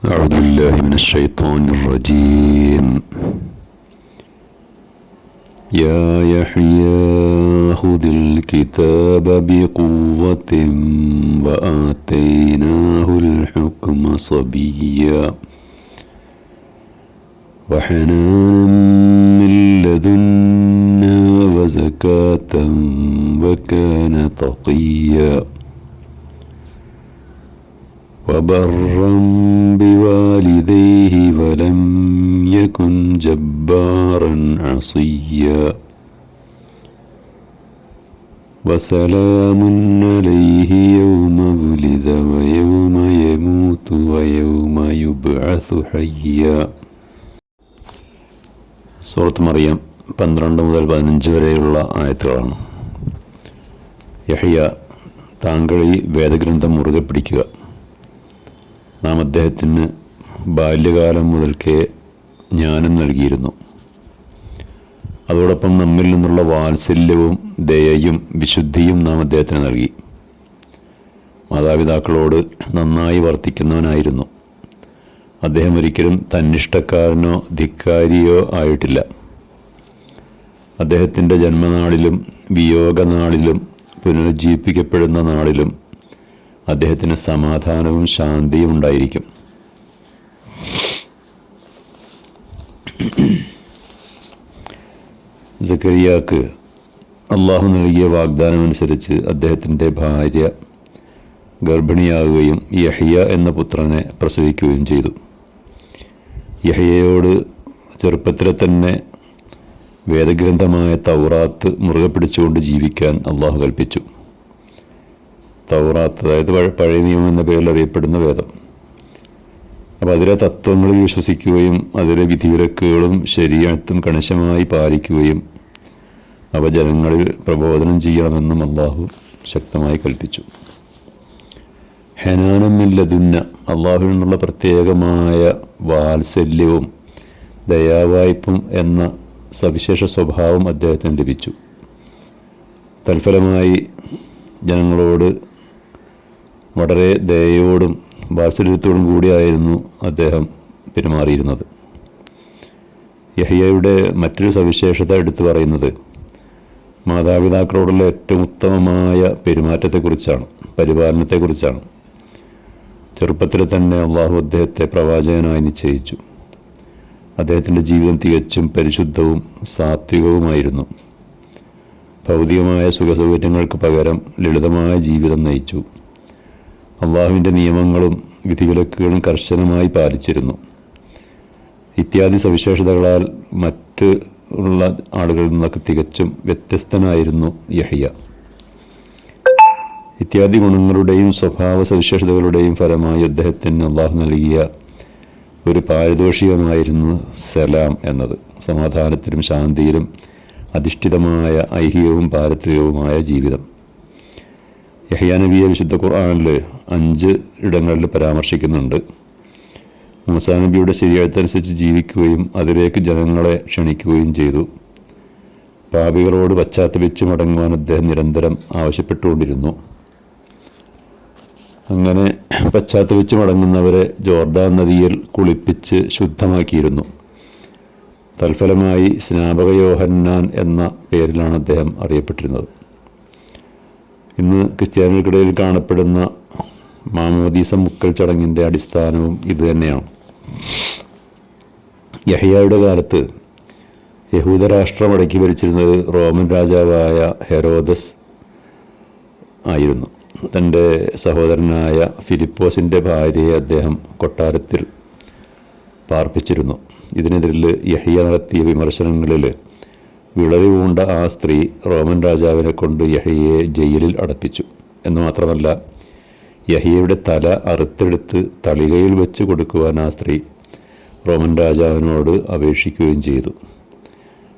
أعوذ بالله من الشيطان الرجيم. يا يحيى خذ الكتاب بقوة وآتيناه الحكم صبيا. وحنانا من لدنا وزكاة وكان تقيا. وبرا بوالديه ولم يكن جبارا عصيا وسلام عليه يوم ولد ويوم يموت ويوم يبعث حيا സൂറത്ത് മറിയം പന്ത്രണ്ട് മുതൽ പതിനഞ്ച് വരെയുള്ള ആയത്തുകളാണ് യഹിയ താങ്കൾ ഈ വേദഗ്രന്ഥം മുറുകെ പിടിക്കുക നാം അദ്ദേഹത്തിന് ബാല്യകാലം മുതൽക്കേ ജ്ഞാനം നൽകിയിരുന്നു. അതോടൊപ്പം നമ്മിൽ നിന്നുള്ള വാത്സല്യവും ദയയും വിശുദ്ധിയും നാം അദ്ദേഹത്തിന് നൽകി. മാതാപിതാക്കളോട് നന്നായി വർത്തിക്കുന്നവനായിരുന്നു. അദ്ദേഹം ഒരിക്കലും തന്നിഷ്ടക്കാരനോ ധിക്കാരിയോ ആയിട്ടില്ല. അദ്ദേഹത്തിന്റെ ജന്മനാളിലും വിയോഗനാളിലും പുനരുജ്ജീവിപ്പിക്കപ്പെടുന്ന നാളിലും അദ്ദേഹത്തിന് സമാധാനവും ശാന്തിയും ഉണ്ടായിരിക്കും. സക്കരിയാക്ക് അള്ളാഹു നൽകിയ വാഗ്ദാനമനുസരിച്ച് അദ്ദേഹത്തിന്റെ ഭാര്യ ഗർഭിണിയാകുകയും യഹിയ എന്ന പുത്രനെ പ്രസവിക്കുകയും ചെയ്തു. യഹിയയോട് ചെറുപ്പത്തിലെ തന്നെ വേദഗ്രന്ഥമായ തൗറാത്ത് മുറുകെ പിടിച്ചുകൊണ്ട് ജീവിക്കാൻ അള്ളാഹു കൽപ്പിച്ചു. തൗറാത്ത് അതായത് പഴയ നിയമം എന്ന പേരിൽ അറിയപ്പെടുന്ന വേദം. അപ്പോൾ അതിലെ തത്വങ്ങളിൽ വിശ്വസിക്കുകയും അതിലെ വിധിവിലക്കുകളും ശരിയത്തും കണിശമായി പാലിക്കുകയും അവ ജനങ്ങളിൽ പ്രബോധനം ചെയ്യണമെന്നും അള്ളാഹു ശക്തമായി കൽപ്പിച്ചു. ഹെനാനമില്ലതുന്ന അള്ളാഹുവിൽ നിന്നുള്ള പ്രത്യേകമായ വാത്സല്യവും ദയാവായ്പും എന്ന സവിശേഷ സ്വഭാവം അദ്ദേഹത്തിന് ലഭിച്ചു. തൽഫലമായി ജനങ്ങളോട് വളരെ ദയയോടും വാത്സല്യത്തോടും കൂടിയായിരുന്നു അദ്ദേഹം പെരുമാറിയിരുന്നത്. യഹിയയുടെ മറ്റൊരു സവിശേഷത എടുത്തു പറയുന്നത് മാതാപിതാക്കളോടുള്ള ഏറ്റവും ഉത്തമമായ പെരുമാറ്റത്തെക്കുറിച്ചാണ് പരിപാലനത്തെക്കുറിച്ചാണ്. ചെറുപ്പത്തിൽ തന്നെ അള്ളാഹു അദ്ദേഹത്തെ പ്രവാചകനായി നിശ്ചയിച്ചു. അദ്ദേഹത്തിന്റെ ജീവിതം തികച്ചും പരിശുദ്ധവും സാത്വികവുമായിരുന്നു. ഭൗതികമായ സുഖസൗകര്യങ്ങൾക്ക് പകരം ലളിതമായ ജീവിതം നയിച്ചു. അള്ളാഹുവിന്റെ നിയമങ്ങളും വിധിവിലക്കുകളും കർശനമായി പാലിച്ചിരുന്നു. ഇത്യാദി സവിശേഷതകളാൽ മറ്റ് ഉള്ള ആളുകളിൽ നിന്നൊക്കെ തികച്ചും വ്യത്യസ്തനായിരുന്നു യഹിയ. ഇത്യാദി ഗുണങ്ങളുടെയും സ്വഭാവ സവിശേഷതകളുടെയും ഫലമായി അദ്ദേഹത്തിന് അള്ളാഹു നൽകിയ ഒരു പാരിതോഷികമായിരുന്നു സലാം എന്നത്. സമാധാനത്തിലും ശാന്തിയിലും അധിഷ്ഠിതമായ ഐഹികവും പാരത്രികവുമായ ജീവിതം. യഹ്യാ നബിയെ വിശുദ്ധ ഖുർആാനിൽ അഞ്ച് ഇടങ്ങളിൽ പരാമർശിക്കുന്നുണ്ട്. മൂസാ നബിയുടെ ശരിയെഴുത്തനുസരിച്ച് ജീവിക്കുകയും അതിലേക്ക് ജനങ്ങളെ ക്ഷണിക്കുകയും ചെയ്തു. പാപികളോട് പശ്ചാത്തപിച്ച് മടങ്ങുവാൻ അദ്ദേഹം നിരന്തരം ആവശ്യപ്പെട്ടുകൊണ്ടിരുന്നു. അങ്ങനെ പശ്ചാത്തപിച്ച് മടങ്ങുന്നവരെ ജോർദാൻ നദിയിൽ കുളിപ്പിച്ച് ശുദ്ധമാക്കിയിരുന്നു. തൽഫലമായി സ്നാപക യോഹന്നാൻ എന്ന പേരിലാണ് അദ്ദേഹം അറിയപ്പെട്ടിരുന്നത്. ഇന്ന് ക്രിസ്ത്യാനികൾക്കിടയിൽ കാണപ്പെടുന്ന മാമോദീസ മുക്കൽ ചടങ്ങിന്റെ അടിസ്ഥാനവും ഇതുതന്നെയാണ് യഹ്യയുടെ കാലത്ത് യഹൂദരാഷ്ട്രം അടക്കി ഭരിച്ചിരുന്നത് റോമൻ രാജാവായ ഹെറോദസ് ആയിരുന്നു. തന്റെ സഹോദരനായ ഫിലിപ്പോസിന്റെ ഭാര്യയെ അദ്ദേഹം കൊട്ടാരത്തിൽ പാർപ്പിച്ചിരുന്നു. ഇതിനെതിരിൽ യഹിയ നടത്തിയ വിമർശനങ്ങളിൽ വിളറി പൂണ്ട ആ സ്ത്രീ റോമൻ രാജാവിനെ കൊണ്ട് യഹയെ ജയിലിൽ അടപ്പിച്ചു. എന്ന് മാത്രമല്ല യഹിയയുടെ തല അറുത്തെടുത്ത് തളികയിൽ വെച്ച് കൊടുക്കുവാൻ ആ സ്ത്രീ റോമൻ രാജാവിനോട് അപേക്ഷിക്കുകയും ചെയ്തു.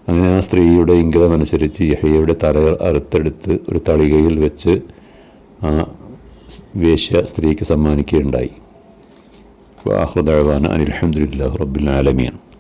അങ്ങനെ ആ സ്ത്രീയുടെ ഇംഗിതമനുസരിച്ച് യഹയുടെ തല അറുത്തെടുത്ത് ഒരു തളികയിൽ വെച്ച് ആ വേശ്യ സ്ത്രീക്ക് സമ്മാനിക്കുകയുണ്ടായി. വാഹുദാൻ അനിൽഹമുല്ലാ റബ്ബുൽ ആലമിയാണ്